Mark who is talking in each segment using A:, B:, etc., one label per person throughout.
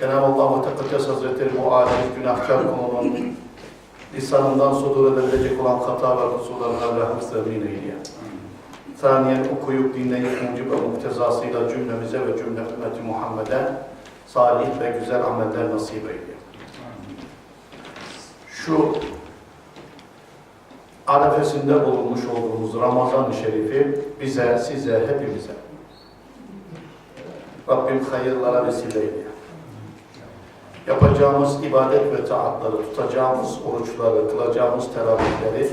A: Cenab-ı Allah ve Tekaddes Hazretleri bu aciz günahkar kulunun lisanından sudur edebilecek olan hata ve kusurlarına rahmet temin eyle. Saniyen okuyup dinleyip mucib ve muktezasıyla cümlemize ve cümle ümmeti Muhammed'e salih ve güzel ameller nasip eyle. Şu arefesinde bulunmuş olduğumuz Ramazan-ı Şerif'i bize, size, hepimize Rabbim hayırlara vesile eyle. Yapacağımız ibadet ve taatları, tutacağımız oruçları, kılacağımız teravihleri,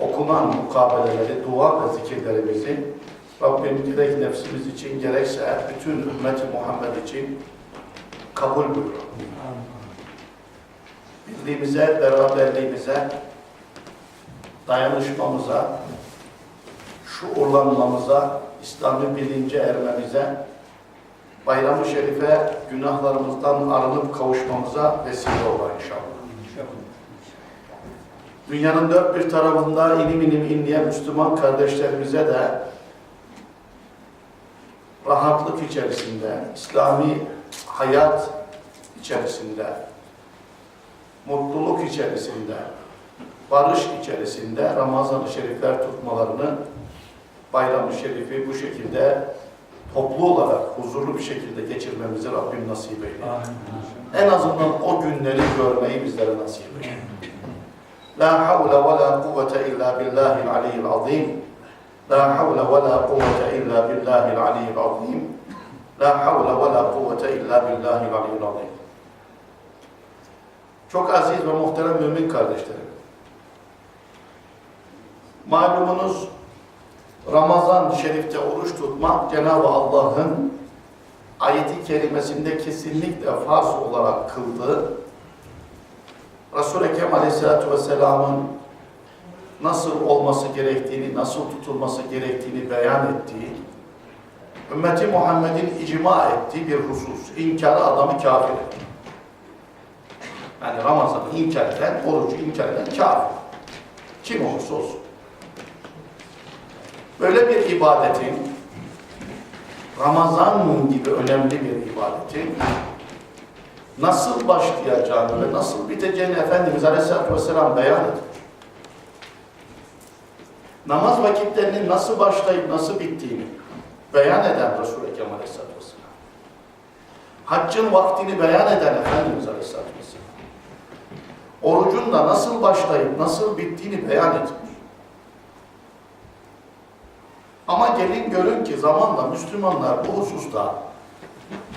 A: okunan mukabeleleri, dua ve zikirlerimizi Rabbim gerek nefsimiz için gerekse bütün ümmeti Muhammed için kabul buyur. Birliğimize, beraberliğimize, dayanışmamıza, şuurlanmamıza, İslami bilince ermemize, Bayram-ı Şerif'e günahlarımızdan arınıp kavuşmamıza vesile ola inşallah. Dünyanın dört bir tarafında inim inim inleyen Müslüman kardeşlerimize de rahatlık içerisinde, İslami hayat içerisinde, mutluluk içerisinde, barış içerisinde Ramazan-ı Şerifler tutmalarını, Bayram-ı Şerif'i bu şekilde toplu olarak huzurlu bir şekilde geçirmemizi Rabbim nasip eyle. En azından o günleri görmeyi bizlere nasip eyle. La havle ve la kuvvete illa billahil aliyyil azim. La havle ve la kuvvete illa billahil aliyyil azim. La havle ve la kuvvete illa billahil aliyyil azim. Çok aziz ve muhterem mümin kardeşlerim. Malumunuz Ramazan Şerif'te oruç tutmak Cenab-ı Allah'ın ayeti kerimesinde kesinlikle farz olarak kıldığı Resul-i Ekrem Aleyhisselatü Vesselam'ın nasıl olması gerektiğini, nasıl tutulması gerektiğini beyan ettiği, ümmeti Muhammed'in icma ettiği bir husus. İnkarı adamı kafir. Yani Ramazan'ı inkar eden, orucu inkar eden kafir. Kim olursa olsun. Böyle bir ibadetin, Ramazan gibi önemli bir ibadetin nasıl başlayacağını ve nasıl biteceğini Efendimiz Aleyhisselatü Vesselam beyan ediyor. Namaz vakitlerinin nasıl başlayıp nasıl bittiğini beyan eden Resul-i Ekrem Aleyhisselatü Vesselam. Haccın vaktini beyan eden Efendimiz Aleyhisselatü Vesselam. Orucun da nasıl başlayıp nasıl bittiğini beyan ediyor. Ama gelin görün ki zamanla Müslümanlar bu hususta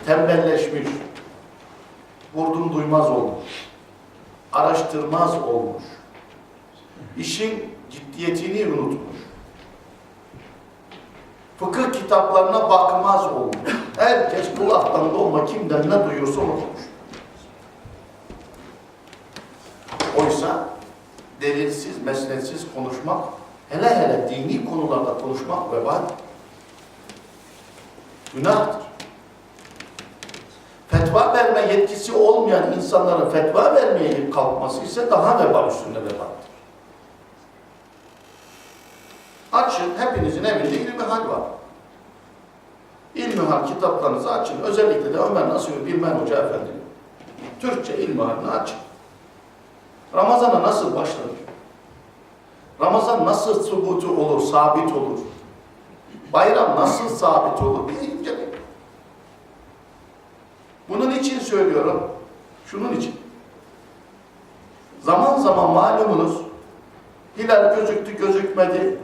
A: tembelleşmiş, vurdum duymaz olmuş, araştırmaz olmuş, işin ciddiyetini unutmuş, fıkıh kitaplarına bakmaz olmuş. Herkes kulaktan dolma kimden ne duyuyorsa konuşuyor. Oysa delilsiz, mesnetsiz konuşmak hele hele dini konularda konuşmak vebal. Günahtır. Fetva verme yetkisi olmayan insanların fetva vermeye kalkması ise daha vebal üstünde vebaldir. Açın, hepinizin evinde İlmihal var. İlmihal kitaplarınızı açın. Özellikle de Ömer Nasuhi Bilmen Hoca Efendi. Türkçe İlmihal'ini açın. Ramazan'a nasıl başlanır? Ramazan nasıl subutu olur, sabit olur? Bayram nasıl sabit olur? Bir inceleyin. Bunun için söylüyorum. Şunun için. Zaman zaman malumunuz hilal gözüktü gözükmedi.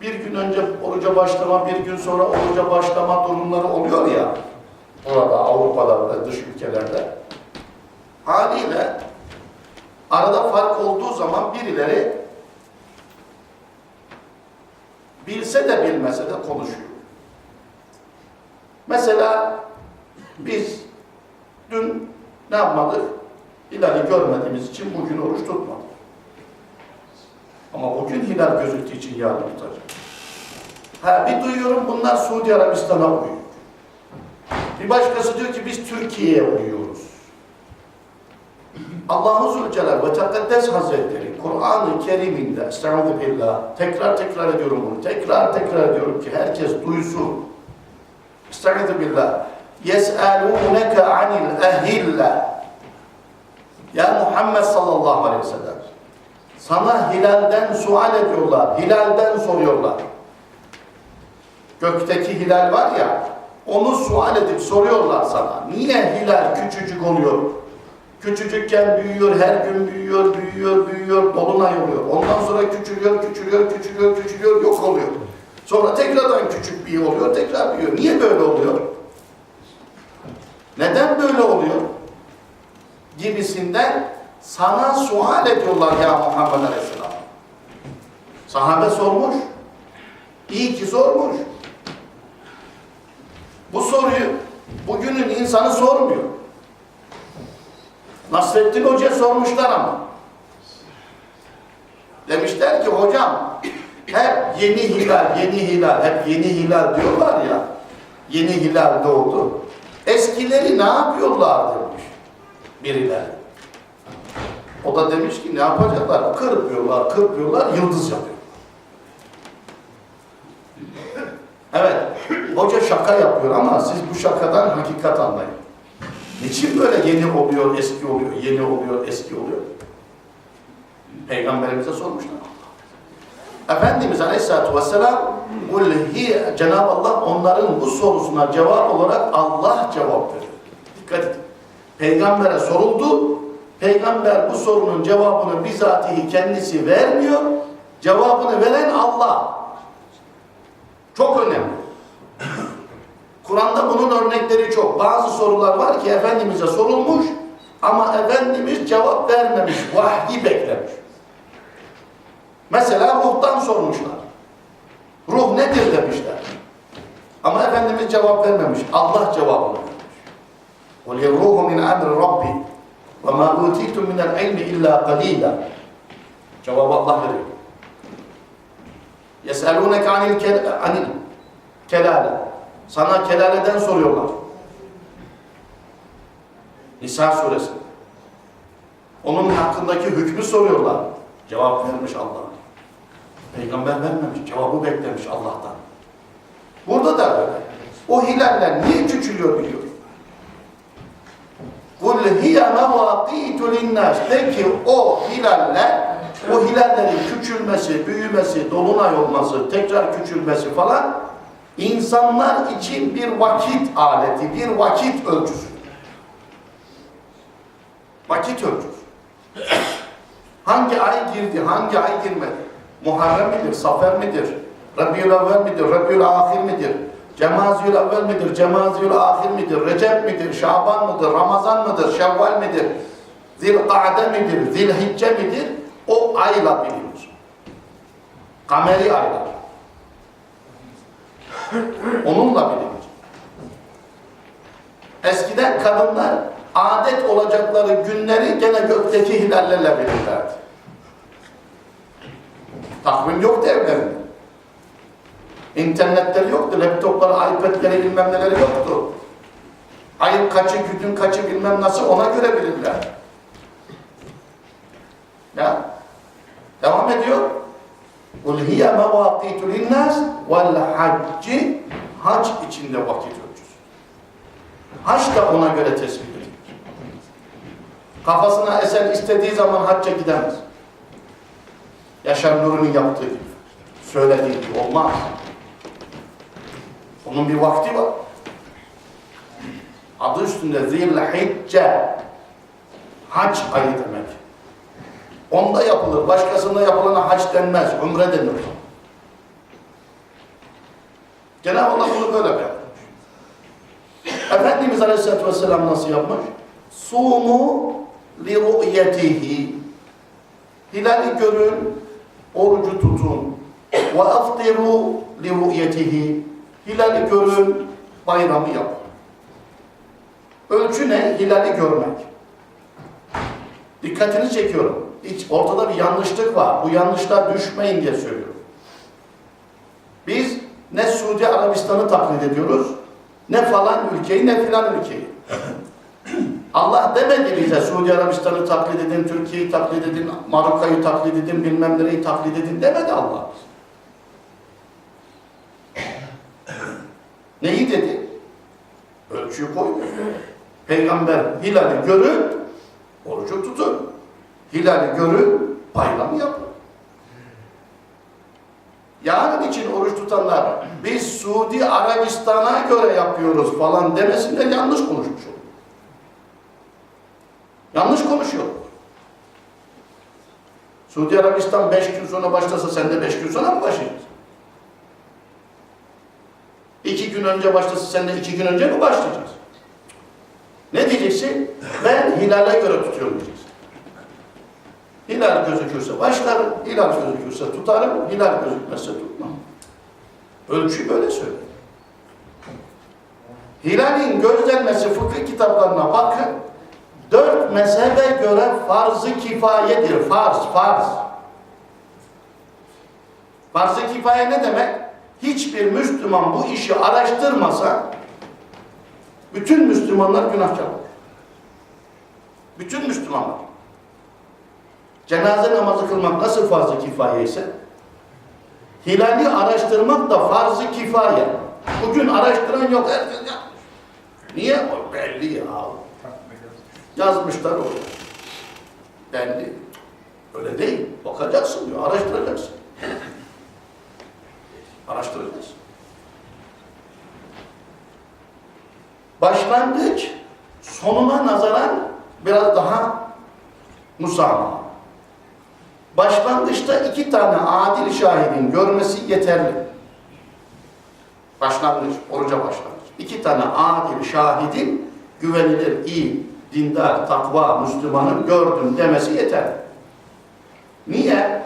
A: Bir gün önce oruca başlama, bir gün sonra oruca başlama durumları oluyor ya. Burada Avrupa'da ve dış ülkelerde. Haliyle arada fark olduğu zaman birileri bilse de bilmese de konuşuyor. Mesela biz dün ne yapmadık? Hilali görmediğimiz için bugün oruç tutmadık. Ama bugün hilal gözüktüğü için yarın tutacak. Ha bir duyuyorum bunlar Suudi Arabistan'a uyuyor. Bir başkası diyor ki biz Türkiye'ye uyuyoruz. Allah-u Zülcelal ve Tekaddes Hazretleri Kur'an-ı Kerim'inde estağfurullah billah tekrar tekrar ediyorum bunu. Tekrar tekrar ediyorum ki herkes duysun. Estağfurullah billah. Yes'alûneke anil ehille. Ya Muhammed sallallahu aleyhi ve sellem. Sana hilalden sual ediyorlar. Hilalden soruyorlar. Gökteki hilal var ya, onu sual edip soruyorlar sana. Niye hilal küçücük oluyor? Küçücükken büyüyor, her gün büyüyor, büyüyor, büyüyor, dolunay oluyor. Ondan sonra küçülüyor, küçülüyor, küçülüyor, küçülüyor, yok oluyor. Sonra tekrardan küçük bir oluyor, tekrar büyüyor. Niye böyle oluyor? Neden böyle oluyor? Gibisinden sana sual ediyorlar ya Muhammed Aleyhisselam. Sahabe sormuş. İyi ki sormuş. Bu soruyu bugünün insanı sormuyor. Nasrettin Hoca sormuşlar ama. Demişler ki hocam hep yeni hilal, yeni hilal, hep yeni hilal diyorlar ya. Yeni hilal doğdu. Eskileri ne yapıyorlar demiş birileri. O da demiş ki ne yapacaklar? Kırpıyorlar, kırpıyorlar, yıldız yapıyor. Evet, hoca şaka yapıyor ama siz bu şakadan hakikat anlayın. Niçin böyle yeni oluyor, eski oluyor, yeni oluyor, eski oluyor? Peygamberimize sormuşlar. Efendimiz Aleyhisselatü Vesselam "Kul hiye" Cenab-ı Allah onların bu sorusuna cevap olarak Allah cevap veriyor. Dikkat edin. Peygambere soruldu. Peygamber bu sorunun cevabını bizatihi kendisi vermiyor. Cevabını veren Allah. Çok önemli. Kur'an'da bunun örnekleri çok. Bazı sorular var ki Efendimiz'e sorulmuş ama Efendimiz cevap vermemiş, vahyi beklemiş. Mesela ruhtan sormuşlar. Ruh nedir demişler. Ama Efendimiz cevap vermemiş. Allah cevabını vermiş. قُلْ يَرُّهُ مِنْ عَمْرِ رَبِّ وَمَا اُوتِيتُم مِنَ الْعِلْمِ اِلَّا قَلِيلًا Cevabı Allah veriyor. يَسْأَلُونَكَ عَنِ الْكَلَالَ عَنِ الْكَلَالَ Sana kelaleden soruyorlar. Nisa suresi. Onun hakkındaki hükmü soruyorlar. Cevap vermiş Allah. Peygamber vermemiş. Cevabı beklemiş Allah'tan. Burada da böyle. O hilaller niye küçülüyor biliyor. قُلْ هِيَ مَوَاقِيتُ لِلنَّاسِ De ki o hilaller, o hilallerin küçülmesi, büyümesi, dolunay olması, tekrar küçülmesi falan insanlar için bir vakit aleti, bir vakit ölçüsü. Vakit ölçüsü. Hangi ay girdi, hangi ay girmedi? Muharrem midir, Safer midir? Rabiül evvel midir, Rabiül ahir midir? Cemaziyül evvel midir, Cemaziyül ahir midir? Recep midir, Şaban mıdır, Ramazan mıdır, Şevval midir? Zilkade midir, Zilhicce midir? O ayla bilinir. Kameri aylar. Onunla bilinir. Eskiden kadınlar adet olacakları günleri gene gökteki hilallerle bilirlerdi. Takvim yoktu evlerinde. İnternetleri yoktu, laptopları, iPad'leri bilmem neleri yoktu. Ayın kaçı, günün kaçı bilmem nasıl ona göre bilirler. Ya, devam ediyor. Kul hiye mevakitu linnas vel hac içinde vakit ölçüsü. Hac da ona göre tespit edilir. Kafasına esen istediği zaman hacca gidemez. Yaşar Nuri'nin yaptığı gibi. Söylediği gibi olmaz. Onun bir vakti var. Adı üstünde zil hicce hac ayı demek. Onda yapılır. Başkasında yapılana hac denmez. Umre denir. Cenab-ı Allah bunu böyle yapmış. Efendimiz Aleyhisselatü Vesselam nasıl yapmış? Sumu li ru'yetihi. Hilali görün, orucu tutun. Ve aftiru li ru'yetihi. Hilali görün, bayramı yapın. Ölçü ne? Hilali görmek. Dikkatini çekiyorum. Hiç ortada bir yanlışlık var. Bu yanlışlar düşmeyin diye söylüyorum. Biz ne Suudi Arabistan'ı taklit ediyoruz, ne falan ülkeyi, ne filan ülkeyi. Allah demedi bize Suudi Arabistan'ı taklit edin, Türkiye'yi taklit edin, Maroka'yı taklit edin, bilmem nereyi taklit edin demedi Allah. Neyi dedi? Ölçüyü koymuyor. Peygamber hilali görüp Orucu tutun. Hilali görün, bayram yapın. Yarın için oruç tutanlar biz Suudi Arabistan'a göre yapıyoruz falan demesinler yanlış konuşmuş olur. Yanlış konuşuyor. Suudi Arabistan beş gün sonra başlasa sen de beş gün sonra mı başlayacaksın? İki gün önce başlasa sen de iki gün önce mi başlayacaksın? Ne diyeceksin? Ben hilale göre tutuyorum diyeceksin. Hilal gözükürse başlarım, hilal gözükürse tutarım, hilal gözükmezse tutmam. Ölçüyü böyle söyle. Hilalin gözlenmesi fıkıh kitaplarına bakın. Dört mezhebe göre farz-ı kifayedir. Farz, farz. Farz-ı kifaye ne demek? Hiçbir Müslüman bu işi araştırmasa bütün Müslümanlar günahkar olur. Bütün Müslümanlar. Cenaze namazı kılmak nasıl farz-ı kifaye ise hilali araştırmak da farz-ı kifaye. Bugün araştıran yok, herkes yapmış. Niye? O belli ya. Yazmışlar oraya. Belli. Öyle değil. Bakacaksın diyor, araştıracaksın. Araştıracağız. Başlangıç sonuna nazaran biraz daha musamaha. Başlangıçta iki tane adil şahidin görmesi yeterli. Başlangıç, oruca başlangıç. İki tane adil şahidin güvenilir, iyi, dindar, takva, Müslümanın gördüm demesi yeterli. Niye?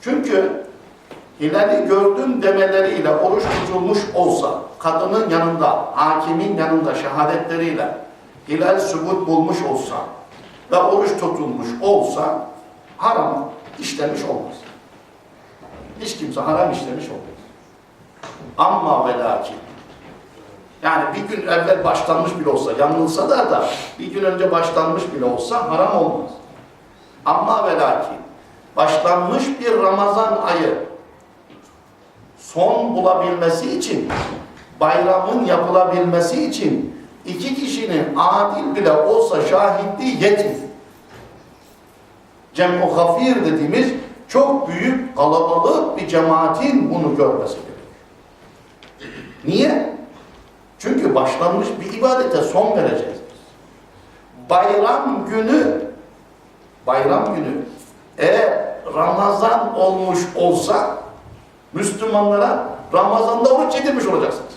A: Çünkü hilali gördüm demeleriyle oruç tutulmuş olsa, kadının yanında, hakimin yanında şehadetleriyle hilal sübut bulmuş olsa ve oruç tutulmuş olsa haram işlemiş olmaz. Hiç kimse haram işlemiş olmaz. Ama ve lakin yani bir gün evvel başlanmış bile olsa, yanılsa da da bir gün önce başlanmış bile olsa haram olmaz. Ama ve lakin başlanmış bir Ramazan ayı son bulabilmesi için, bayramın yapılabilmesi için iki kişinin adil bile olsa şahitliği yetmiyor. Cem-u gafir dediğimiz çok büyük kalabalık bir cemaatin bunu görmesi gerekiyor. Niye? Çünkü başlanmış bir ibadete son vereceğiz. Bayram günü bayram günü eğer Ramazan olmuş olsa Müslümanlara Ramazan'da oruç yedirmiş olacaksınız.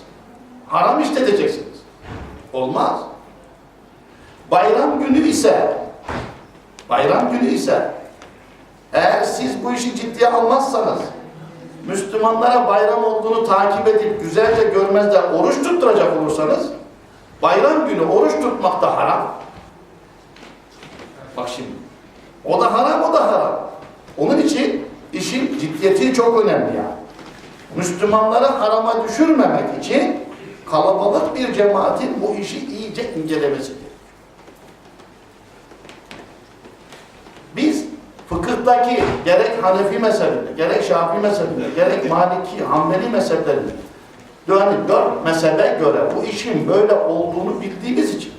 A: Haram işleteceksiniz. Olmaz. Bayram günü ise bayram günü ise eğer siz bu işi ciddiye almazsanız Müslümanlara bayram olduğunu takip edip güzelce görmezler oruç tutturacak olursanız bayram günü oruç tutmak da haram. Bak şimdi. O da haram, o da haram. Onun için işin ciddiyeti çok önemli yani. Müslümanları harama düşürmemek için kalabalık bir cemaatin bu işi iyice incelemesidir. Biz fıkıhtaki gerek Hanefi mezhebinde, gerek Şafii mezhebinde, gerek Maliki, Hanbeli mezheplerinde yani dört mezhebe göre bu işin böyle olduğunu bildiğimiz için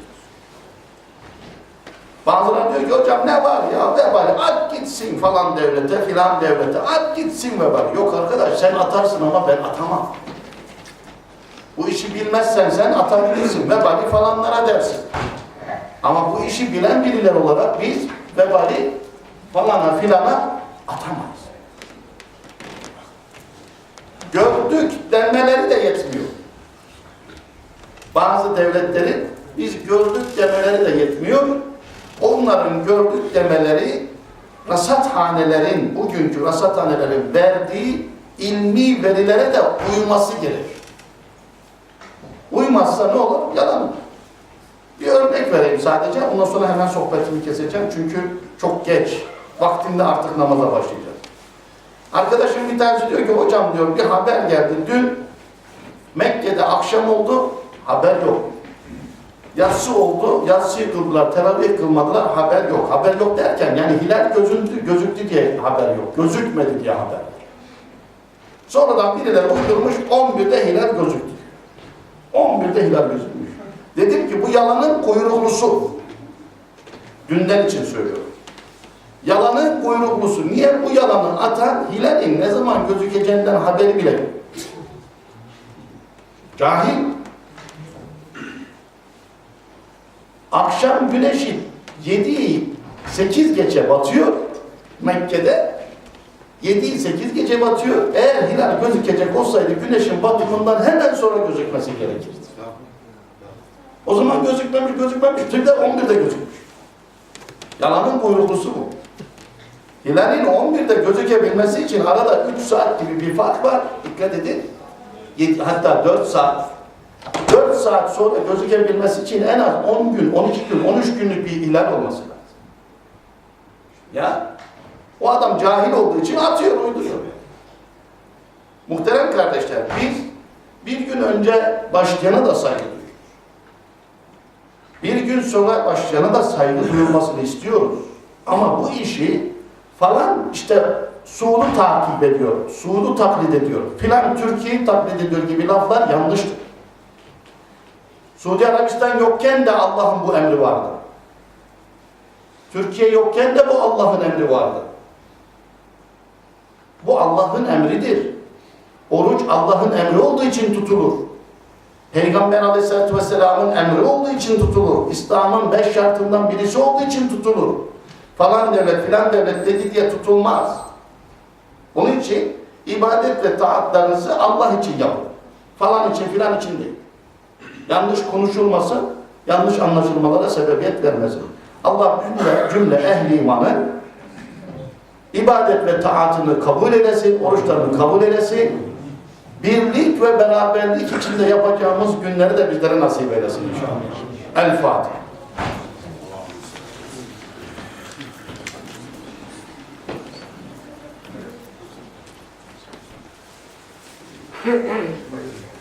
A: Bazıları diyor ki hocam ne var ya vebali at gitsin falan devlete filan devlete at gitsin vebali. Yok arkadaş sen atarsın ama ben atamam. Bu işi bilmezsen sen atabilirsin vebali falanlara dersin. Ama bu işi bilen biriler olarak biz vebali falana filana atamayız. Gördük demeleri de yetmiyor. Bazı devletlerin biz gördük demeleri de yetmiyor. Onların gördük demeleri rasathanelerin, bugünkü rasathanelerin verdiği ilmi verilere de uyması gerekir. Uymazsa ne olur? Yalan. Bir örnek vereyim sadece. Ondan sonra hemen sohbetimi keseceğim. Çünkü çok geç. Vaktinde artık namaza başlayacağız. Arkadaşım bir tanesi diyor ki hocam diyor bir haber geldi. Dün Mekke'de akşam oldu. Haber yok. Yatsı oldu, yatsıyı kıldılar, teravih kılmadılar, haber yok. Haber yok derken yani hilal gözüktü, gözüktü diye haber yok. Gözükmedi diye haber. Sonradan birileri uydurmuş, 11'de hilal gözüktü. 11'de hilal gözükmüş. Dedim ki bu yalanın kuyruklusu. Günden için söylüyorum. Yalanın kuyruklusu. Niye bu yalanı atan hilalin ne zaman gözükeceğinden haberi bile yok. Cahil. Akşam güneşi 7 8 geçe batıyor Mekke'de. 7 8 gece batıyor. Eğer hilal gözükecek olsaydı güneşin batımından hemen sonra gözükmesi gerekirdi. O zaman gözükmemiş, gözükmemiş. Bir de 11'de gözükmüş. Yalanın kuyruklusu bu. Hilalin 11'de gözükebilmesi için arada 3 saat gibi bir fark var. Dikkat edin. Hatta 4 saat. 4 saat sonra gözükebilmesi için en az 10 gün, 12 gün, 13 günlük bir hilal olması lazım. Ya o adam cahil olduğu için atıyor, uyduruyor. Muhterem kardeşler, biz bir gün önce başlayana da saygı duyuyoruz. Bir gün sonra başlayana da saygı duyulmasını istiyoruz. Ama bu işi falan işte Suud'u takip ediyor, Suud'u taklit ediyor, filan Türkiye'yi taklit ediyor gibi laflar yanlıştır. Suudi Arabistan yokken de Allah'ın bu emri vardı. Türkiye yokken de bu Allah'ın emri vardı. Bu Allah'ın emridir. Oruç Allah'ın emri olduğu için tutulur. Peygamber aleyhissalatü vesselamın emri olduğu için tutulur. İslam'ın beş şartından birisi olduğu için tutulur. Falan devlet filan devlet dedi diye tutulmaz. Onun için ibadet ve taatlarınızı Allah için yapın. Falan için filan için değil. Yanlış konuşulması, yanlış anlaşılmalara sebebiyet vermesin. Allah cümle, cümle ehli imanı ibadet ve taatını kabul eylesin, oruçlarını kabul eylesin. Birlik ve beraberlik içinde yapacağımız günleri de bizlere nasip eylesin inşallah. El Fatiha.
B: Thank you.